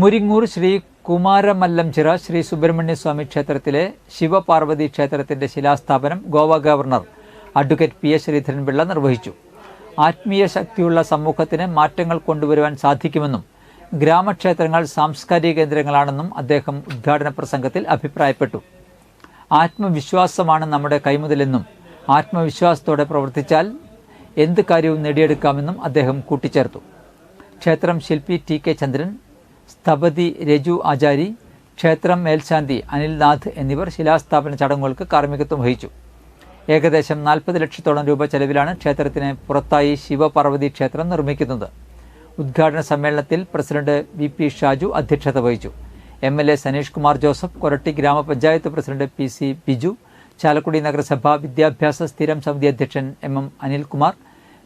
മുരിങ്ങൂർ ശ്രീ കുമാരമല്ലംചിറ ശ്രീ സുബ്രഹ്മണ്യസ്വാമി ക്ഷേത്രത്തിലെ ശിവപാർവതി ക്ഷേത്രത്തിന്റെ ശിലാസ്ഥാപനം Goa governor advocate P S Sreedharan Pillai നിർവഹിച്ചു. ആത്മീയ ശക്തിയുള്ള സമൂഹത്തിന് മാറ്റങ്ങൾ കൊണ്ടുവരുവാൻ സാധിക്കുമെന്നും ഗ്രാമക്ഷേത്രങ്ങൾ സാംസ്കാരിക കേന്ദ്രങ്ങളാണെന്നും അദ്ദേഹം ഉദ്ഘാടന പ്രസംഗത്തിൽ അഭിപ്രായപ്പെട്ടു. ആത്മവിശ്വാസമാണ് നമ്മുടെ കൈമുതലെന്നും ആത്മവിശ്വാസത്തോടെ പ്രവർത്തിച്ചാൽ എന്ത് കാര്യവും നേടിയെടുക്കാമെന്നും അദ്ദേഹം കൂട്ടിച്ചേർത്തു. ക്ഷേത്രം ശില്പി ടി കെ ചന്ദ്രൻ സ്ഥപതി രജു ആചാരി ക്ഷേത്രം മേൽശാന്തി അനിൽനാഥ് എന്നിവർ ശിലാസ്ഥാപന ചടങ്ങുകൾക്ക് കാർമ്മികത്വം വഹിച്ചു. ഏകദേശം നാൽപ്പത് ലക്ഷത്തോളം രൂപ ചെലവിലാണ് ക്ഷേത്രത്തിന് പുറത്തായി ശിവപാർവതി ക്ഷേത്രം നിർമ്മിക്കുന്നത്. ഉദ്ഘാടന സമ്മേളനത്തിൽ പ്രസിഡന്റ് വി പി ഷാജു അധ്യക്ഷത വഹിച്ചു. M L A Saneesh Kumar Joseph Koratty ഗ്രാമപഞ്ചായത്ത് president P C Biju Chalakudy നഗരസഭ വിദ്യാഭ്യാസ സ്ഥിരം സമിതി അധ്യക്ഷൻ M M Anilkumar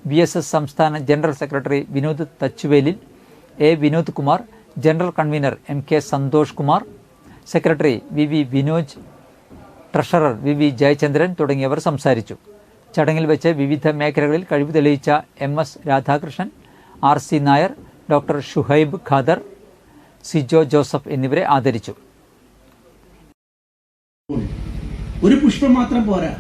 B S S സംസ്ഥാന general secretary Vinod Thachuvelil A Vinod Kumar general convener M K Santhosh Kumar secretary V V Vinoj treasurer V V Jayachandran തുടങ്ങിയവർ സംസാരിച്ചു. ചടങ്ങിൽ വെച്ച് വിവിധ മേഖലകളിൽ കഴിവ് തെളിയിച്ച M S Radhakrishnan R C Nair doctor Shuhaib Khader Sijo Joseph എന്നിവരെ ആദരിച്ചു. ഒരു പുഷ്പം മാത്രം പോരാ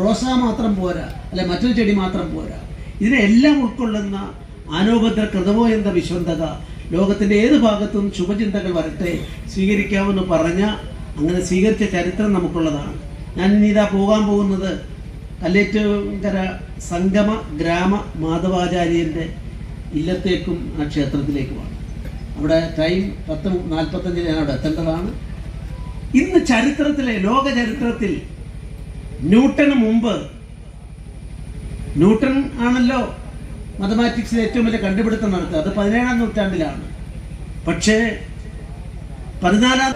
റോസ മാത്രം പോരാ അല്ലെ മറ്റൊരു ചെടി മാത്രം പോരാ. ഇതിനെല്ലാം ഉൾക്കൊള്ളുന്ന ആനോപദ്ര കൃതമോ എന്ന വിശ്വന്തത. ലോകത്തിന്റെ ഏത് ഭാഗത്തും ശുഭചിന്തകൾ വരട്ടെ സ്വീകരിക്കാമെന്ന് പറഞ്ഞ അങ്ങനെ സ്വീകരിച്ച ചരിത്രം നമുക്കുള്ളതാണ്. ഞാൻ ഇനി ഇതാ പോകാൻ പോകുന്നത് കല്ലേറ്റുകര സംഗമ ഗ്രാമ മാധവാചാര്യന്റെ ഇല്ലത്തേക്കും ആ ക്ഷേത്രത്തിലേക്കുമാണ്. അവിടെ ടൈം പത്ത് നാൽപ്പത്തഞ്ചിന് ഞാൻ അവിടെ എത്തേണ്ടതാണ്. ഇന്ന് ചരിത്രത്തിലെ ലോക ചരിത്രത്തിൽ ന്യൂട്ടന് മുമ്പ് ന്യൂട്ടൺ ആണല്ലോ മാത്തമാറ്റിക്സിലെ ഏറ്റവും വലിയ കണ്ടുപിടുത്തം നടത്തുക. അത് പതിനേഴാം നൂറ്റാണ്ടിലാണ്. പക്ഷേ പതിനാലാം